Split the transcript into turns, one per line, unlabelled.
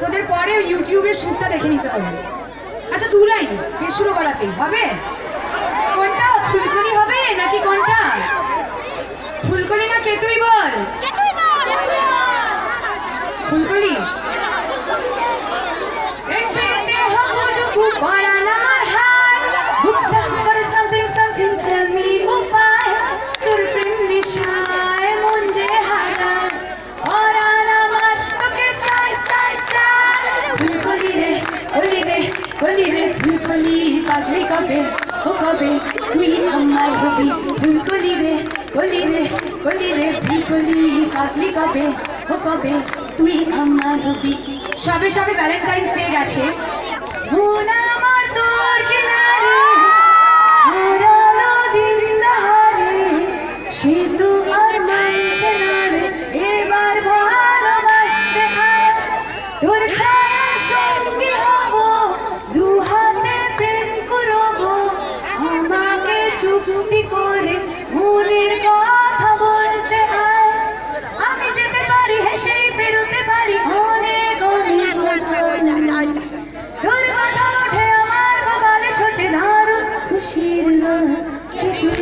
তোদের পরে ইউটিউবে শুটটা দেখে নিতে হবে। আচ্ছা দু লাইন। শুরু করাতেই হবে? কোনটা ফুলকলি হবে নাকি কোনটা? ফুলকলি না কেতুই বল? ফুলকলি কলি রে ফুলকলি, পাগলি কবে? ও কবে? তুই আমার হবি ফুলকলি রে, কলি রে কলি রে ফুলকলি, পাগলি কবে? ও কবে? তুই আমার হবি। সবে সবে ভ্যালেন্টাইন্স ডে গেছে। সে তো আর মানছে না। চুপি করে মনের কথা বলতে হয়। আমি যেতে পারি হেসেই বেরোতে পারি অনেক অনেক ওঠে আমার কপালে, ছোটে দারুণ খুশির কিন্তু